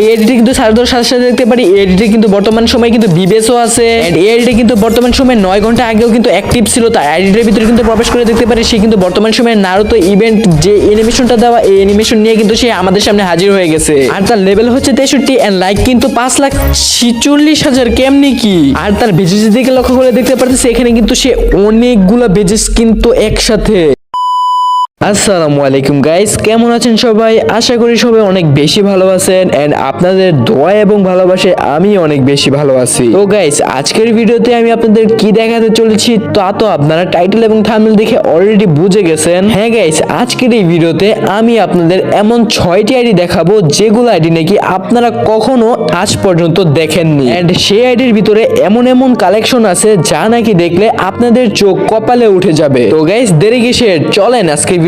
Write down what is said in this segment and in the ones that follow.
এই আইডিটি কিন্তু সার্চ দেওয়ার সাথে সাথে দেখতে পারি। এই আইডিটি কিন্তু বর্তমান সময়ে কিন্তু বিবেসও আছে। এন্ড এই আইডিটি কিন্তু বর্তমান সময়ে নয় ঘণ্টা আগেও কিন্তু অ্যাক্টিভ ছিল। তাই আইডিটির ভিতরে কিন্তু প্রবেশ করে দেখতে পারি সে কিন্তু বর্তমান সময়ে নারুতো ইভেন্ট যে অ্যানিমেশনটা দেওয়া এই অ্যানিমেশন নিয়ে কিন্তু সে আমাদের সামনে হাজির হয়ে গেছে। আর তার লেভেল হচ্ছে তেষট্টি এন্ড লাইক কিন্তু পাঁচ লাখ ছিচল্লিশ হাজার। কেমনি কি? আর তার বেজেস দিকে লক্ষ্য করে দেখতে পারতেছে এখানে কিন্তু সে অনেকগুলো বেজেস কিন্তু একসাথে। আসসালামু আলাইকুম গাইস কেমন আছেন সবাই? আশা করি সবাই অনেক বেশি ভালো আছেন এন্ড আপনাদের দোয়া এবং ভালোবাসে আমি অনেক বেশি ভালো আছি। তো গাইস আজকের ভিডিওতে আমি আপনাদের কি দেখাতে চলেছি তা তো আপনারা টাইটেল এবং থাম্বনেল দেখে অলরেডি বুঝে গেছেন। হ্যাঁ গাইস আজকের এই ভিডিওতে আমি আপনাদের এমন ছয়টি আইডি দেখাবো, যেগুলো আইডি নাকি আপনারা কখনো আজ পর্যন্ত দেখেননি। এন্ড সেই আইডির ভিতরে এমন এমন কালেকশন আছে, যা নাকি দেখলে আপনাদের চোখ কপালে উঠে যাবে। তো গাইস দেরি কিসের? চলেন আজকে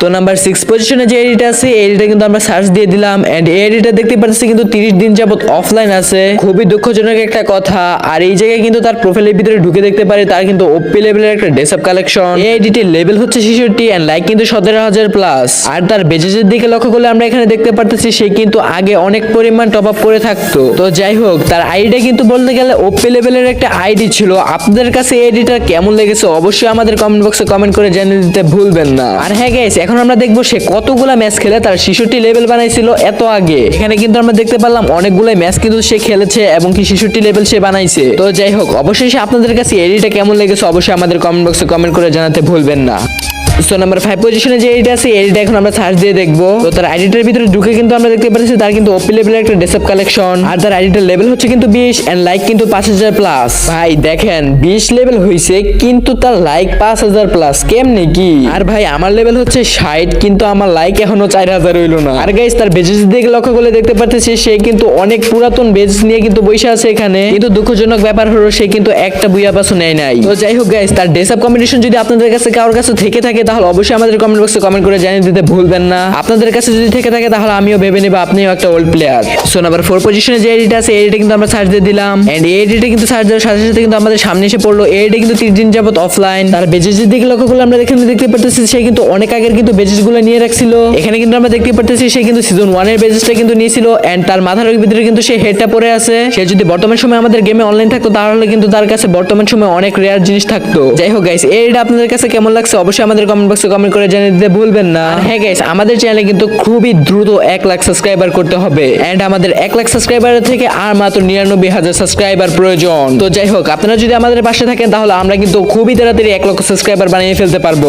তো নাম্বার সিক্স পজিশনে যে এডিটা আছে এডিটা কিন্তু আমরা সার্চ দিয়ে দিলাম এন্ড এই এডিটা দেখতে পাচ্ছি কিন্তু তিরিশ দিন যাবত অফলাইন আছে। খুবই দুঃখজনক একটা কথা, আর এই জায়গায় কিন্তু তার প্রোফাইলের ভিতরে ঢুকে দেখতে পারি, তার কিন্তু ওপি লেভেলের একটা ডেসআপ কালেকশন এই এডিটির লেভেল হচ্ছে ছেষট্টি এন্ড লাইক কিন্তু সতেরো হাজার প্লাস আর তার বেজেসের দিকে লক্ষ্য করলে আমরা এখানে দেখতে পারতেছি, সে কিন্তু আগে অনেক পরিমাণ টপ আপ করে থাকতো। তো যাই হোক, তার আইডিটা কিন্তু বলতে গেলে ওপি লেভেলের একটা আইডি ছিল। আপনাদের কাছে এই আইডিটা কেমন লেগেছে, অবশ্যই আমাদের কমেন্ট বক্সে কমেন্ট করে জানিয়ে দিতে ভুলবেন না। আর হ্যাঁ গাইস এখন আমরা দেখব সে কতগুলো ম্যাচ খেলে তার শিশুটি লেভেল বানাইছিল এত আগে। এখানে কিন্তু আমরা দেখতে পারলাম অনেকগুলো ম্যাচ কিন্তু সে খেলেছে এবং কি শিশুটি লেভেল সে বানাইছে। তো যাই হোক অবশ্যই সে আপনাদের কাছে এডিটা কেমন লেগেছে অবশ্যই আমাদের কমেন্ট বক্সে কমেন্ট করে জানাতে ভুলবেন না। সো নাম্বার ফাইভ পজিশনে যে এডিটা আছে এডিটা এখন আমরা সার্চ দিয়ে দেখব। তো তার আইডিটার ভিতরে ঢুকে কিন্তু আমরা দেখতে পাচ্ছি তার কিন্তু ওপি লেভেলের একটা ডেসআপ কালেকশন আর তার আইডিটার লেভেল হচ্ছে কিন্তু বিশ এন্ড লাইক কিন্তু পাঁচ হাজার প্লাস ভাই, দেখেন, বিশ লেভেল হয়েছে কিন্তু তার লাইক পাঁচ হাজার প্লাস কেমনে কি? আর ভাই, আমার লেভেল হচ্ছে ষাট, কিন্তু আমার লাইক এখনও চার হাজার হইল না। আর গাইস তার বেজেস দিকে লক্ষ্য করলে দেখতে পাচ্ছি সে কিন্তু অনেক পুরাতন বেজ নিয়ে কিন্তু বসে আছে এখানে। কিন্তু দুঃখজনক ব্যাপার হলো, সে কিন্তু একটা বুয়া পাসও নেয় নাই। তো যাই হোক গাইস তার ডেসআপ কম্বিনেশন যদি আপনাদের কাছে, কারোর কাছে থেকে থাকে তাহলে অবশ্যই আমাদের কমেন্ট বক্সে কমেন্ট করে জানিয়ে দিতে ভুলবেন না। আপনাদের কাছে যদি থেকে থাকে তাহলে আমিও ভেবে নেব আপনিও একটা old player so number four পজিশনে যে এডিট আছে এডিটে কিন্তু আমরা সার্চ দিয়ে দিলাম। এন্ড এই এডিটে কিন্তু সার্চ দেওয়ার সাথে সাথে কিন্তু আমাদের সামনে এসে পড়ল। এডিটে কিন্তু তিন দিন যাবত অফলাইন তার বেজেসের দিকে লক্ষ্য করলে আমরা এখানে দেখতে পারতেছি সে কিন্তু অনেক আগের কিন্তু বেজেসগুলো নিয়ে রাখছিল। এখানে কিন্তু আমরা দেখতে পারতেছি সে কিন্তু সিজন ওয়ানের বেজেসটা কিন্তু নিয়েছিল। এন্ড তার মাথার ভিতরে কিন্তু সে হেডটা পরে আছে। সে যদি বর্তমান সময় আমাদের গেমে অনলাইন থাকতো, তাহলে কিন্তু তার কাছে বর্তমান সময় অনেক রেয়ার জিনিস থাকতো। যাই হোক গাইস এইটা আপনাদের কাছে কেমন লাগছে? অবশ্যই আমাদের কমেন্ট বক্সে কমেন্ট করে জানিয়ে দিতে ভুলবেন না। হ্যাঁ গাইস আমাদের চ্যানেলে কিন্তু খুবই দ্রুত এক লাখ সাবস্ক্রাইবার করতে হবে। এন্ড আমাদের এক লাখ সাবস্ক্রাইবার থেকে আর মাত্র নিরানব্বই হাজার সাবস্ক্রাইবার প্রয়োজন। তো যাই হোক, আপনারা যদি আমাদের পাশে থাকেন, তাহলে আমরা কিন্তু খুবই তাড়াতাড়ি এক লক্ষ সাবস্ক্রাইবার বানিয়ে ফেলতে পারব।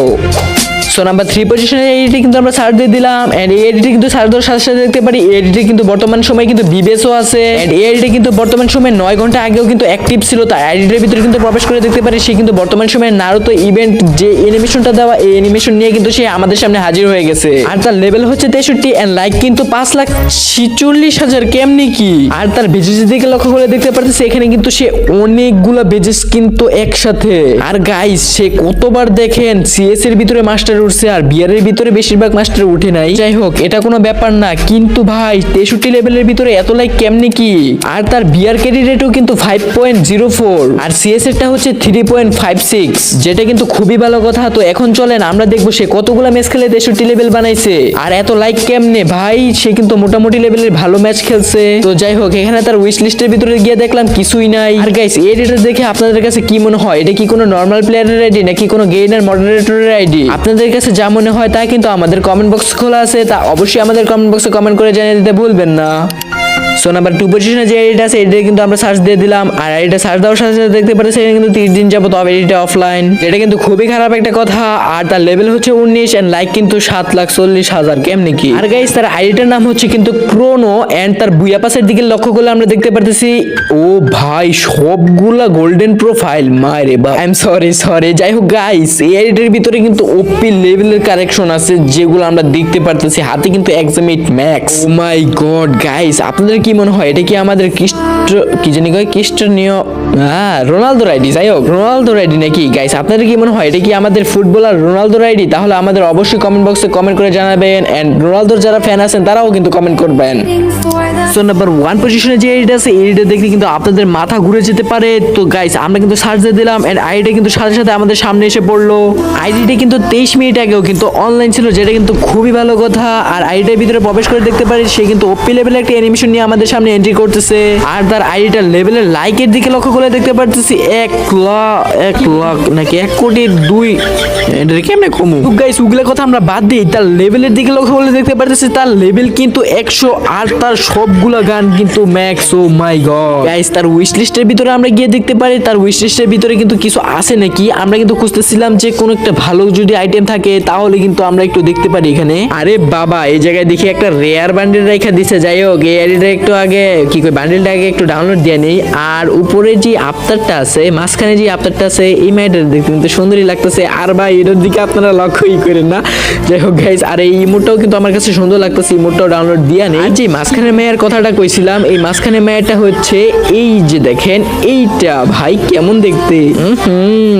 সো নাম্বার থ্রি পজিশনে এডিটি কিন্তু আমরা সার্চ দিয়ে দিলাম এন্ড এই এডিটি কিন্তু সার্চ দেওয়ার সাথে সাথে দেখতে পারি এডিটি কিন্তু বর্তমান সময় কিন্তু বিবেসও আছে এন্ড এই এডিটি কিন্তু বর্তমান সময় নয় ঘণ্টা আগেও কিন্তু অ্যাক্টিভ ছিল, তাই আইডিটির ভিতরে কিন্তু প্রবেশ করে দেখতে পারি, সে কিন্তু বর্তমান সময়ে নারুতো ইভেন্ট যে অ্যানিমেশনটা দেওয়া, এই অ্যানিমেশন নিয়ে কিন্তু সে আমাদের সামনে হাজির হয়ে গেছে। আর তার লেভেল হচ্ছে তেষট্টি এন্ড লাইক কিন্তু পাঁচ লাখ ছিচল্লিশ হাজার, কেমনি কি? আর তার বেজেস দিকে লক্ষ্য করে দেখতে পারতেছে, এখানে কিন্তু সে অনেকগুলা বেজেস কিন্তু একসাথে। আর গাইস সে কতবার দেখেন সিএস এর ভিতরে মাস্টার উঠছে আর বিয়ার এর ভিতরে বেশিরভাগ মাস্টার উঠে নাই। যাই হোক, এটা কোনো ব্যাপার না, কিন্তু ভাই, তেষট্টি লেভেলের ভিতরে এত লাইক কেমনি কি? আর তার বিয়ার ক্যারি রেটও কিন্তু ফাইভ পয়েন্ট জিরো ফোর আর সিএস এরটা হচ্ছে থ্রি পয়েন্ট ফাইভ সিক্স যেটা কিন্তু খুবই ভালো কথা। তো এখন চলেন, আমরা দেখব সে কতগুলা ম্যাচ খেলে তেষট্টি লেভেল বানাইছে। আর এত লাইক কেমনে? ভাই, সে কিন্তু মোটামুটি লেভেলের ভালো ম্যাচ খেলছে। তো যাই হোক, এখানে তার উইশ লিস্টের ভিতরে গিয়ে দেখলাম, কিছুই নাই। আর গাইস এই ডেটা দেখে আপনাদের কাছে কি মনে হয়? এটা কি কোনো নর্মাল প্লেয়ারের আইডি নাকি কোনো গেইনার মডারেটরের আইডি আপনাদের কাছে যা মনে হয় তা কিন্তু আমাদের কমেন্ট বক্স খোলা আছে, তা অবশ্যই আমাদের কমেন্ট বক্সে কমেন্ট করে জানিয়ে দিতে ভুলবেন না। সো নাম্বার টু পজিশনে যে এডিট আছে এডিটে কিন্তু আমরা সার্চ দিয়ে দিলাম। আর এটা সার্চ দেওয়ার সাথে সাথে দেখতে পাচ্ছি এখানে কিন্তু তিরিশ দিন যাবত এডিটে অফলাইন এটা কিন্তু খুবই খারাপ একটা কথা। আর তার লেভেল হচ্ছে উনিশ এন্ড লাইক কিন্তু সাত লাখ চল্লিশ হাজার। কেমনি কি? আর গাইস তার আইডিটার নাম হচ্ছে কিন্তু ক্রোনো এন্ড তার বুয়া পাশের দিকে লক্ষ্য করলে আমরা দেখতে পারতেছি। ও ভাই, সবগুলা গোল্ডেন প্রোফাইল মারে বা আই এম সরি সরি যাই হোক গাইস এই আইডিটার ভিতরে কিন্তু ওপি লেভেলের কারেকশন আছে, যেগুলো আমরা দেখতে পারতেছি। হাতে কিন্তু এক্সামিট ম্যাক্স মাই গড গাইস আপনাদের কি কি মনে হয়? এটা কি আমাদের খ্রিস্ট কি জানি কয়? খ্রিস্টনীয় হ্যাঁ রোনালদো রাইডি, যাই হোক, রোনালদো রাইডি নাকি? গাইস আপনাদের কি মনে হয়? এটা কি আমাদের ফুটবলার রোনালদো রাইডি? তাহলে আমাদের অবশ্যই কমেন্ট বক্সে কমেন্ট করে জানাবেন। অ্যান্ড রোনালদোর যারা ফ্যান আছেন, তারাও কিন্তু কমেন্ট করবেন। সো নাম্বার ওয়ান পজিশনে যে এডিট আছে এডিটে দেখতে কিন্তু আপনাদের মাথা ঘুরে যেতে পারে। তো গাইস আমরা কিন্তু সার্চ দিয়ে দিলাম। এন্ড আইডিটা কিন্তু সাথে সাথে আমাদের সামনে এসে পড়ল। আইডিটা কিন্তু তেইশ মিনিট আগেও কিন্তু অনলাইন ছিল, যেটা কিন্তু খুবই ভালো কথা। আর আইডিটার ভিতরে প্রবেশ করে দেখতে পারি সে কিন্তু ওপি লেভেলের একটা অ্যানিমেশন নিয়ে আমাদের সামনে এন্ট্রি করতেছে। আর তার আইডিটার লেভেলের লাইকের দিকে লক্ষ্য করে দেখতে পারতেছি। এক লাখ এক লাখ নাকি এক কোটি দুই এটা কেমনে কমু? গাইস উগলের কথা আমরা বাদ দিই। তার লেভেলের দিকে লক্ষ্য করলে দেখতে পারতেছি, তার লেভেল কিন্তু একশো আর তার সবগুলা গান কিন্তু Max oh my god guys তার উইশ লিস্টের ভিতরে আমরা গিয়ে দেখতে পারি। তার উইশ লিস্টের ভিতরে কিন্তু কিছু আছে নাকি? আমরা কিন্তু খুঁজতেছিলাম যে কোনো একটা ভালো যদি আইটেম থাকে, তাহলে কিন্তু আমরা একটু দেখতে পারি এখানে। আরে বাবা, এই জায়গায় দেখি একটা রেয়ার বান্ডেল রেখা দিছে। যাই হোক, এই আইডিটা একটু আগে, কি কই বান্ডেলটা আগে একটু ডাউনলোড দিয়ে নেই। আর উপরে যে আফতারটা আছে, মাঝখানে যে আফতারটা আছে, এই মাইটার দেখতে কিন্তু সুন্দরই লাগতেছে। আর ভাই, এটার দিকে আপনারা লক্ষ্যই করেন না। যাই হোক গাইস আর এই ইমোটটাও কিন্তু আমার কাছে সুন্দর লাগতেছে, ইমোটটাও ডাউনলোড দিয়া নেই। যে মাঝখানে মেয়ের কথাটা কইছিলাম, এই মাঝখানে মেয়েরটা হচ্ছে, এই যে দেখেন, এইটা ভাই কেমন দেখতে।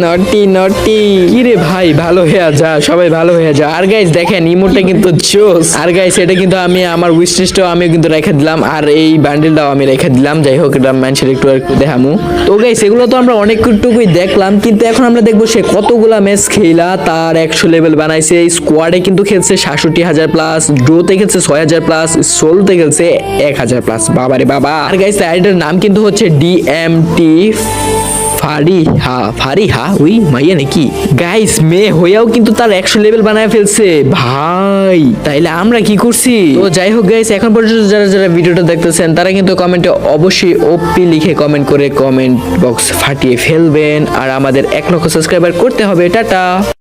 নটি নটি কি রে ভাই, ভালো হয়ে যা, সবাই ভালো হয়ে যা। আর গাইস দেখেন, ইমোটটা কিন্তু জোস। আর গাইস এটা কিন্তু আমি, আমার উইশ লিস্টও আমি কিন্তু রেখে দিলাম। আর এই ব্যান্ডেলটাও আমি রেখে দিলাম। যাই হোক, এটা মানুষের একটু একটু দেখামু। তো গাই সেগুলো তো আমরা অনেকটুকুই দেখলাম, কিন্তু এখন আমরা দেখব সে কতগুলা ম্যাচ খেলা তার একশো লেভেল বানাইছে। স্কোয়াডে কিন্তু খেলছে সাতষট্টি হাজার প্লাস ড্রোতে খেলছে ছয় হাজার প্লাস সোলতে খেলছে এক হাজার প্লাস বাবারে বাবা। আর গাইছে আইডের নাম কিন্তু হচ্ছে ডিএমটি ফারিহা ফারিহা? ওই মাইয়া নাকি? গাইস মেয়ে হয়েও কিন্তু তার একশো লেভেল বানায় ফেলছে। ভাই, তাইলে আমরা কি করছি? তো যাই হোক গাইস এখন পর্যন্ত যারা যারা ভিডিওটা দেখতেছেন, তারা কিন্তু কমেন্টে অবশ্যই ওপি লিখে কমেন্ট করে কমেন্ট বক্স ফাটিয়ে ফেলবেন। আর আমাদের এক লক্ষ সাবস্ক্রাইবার করতে হবে। টাটা!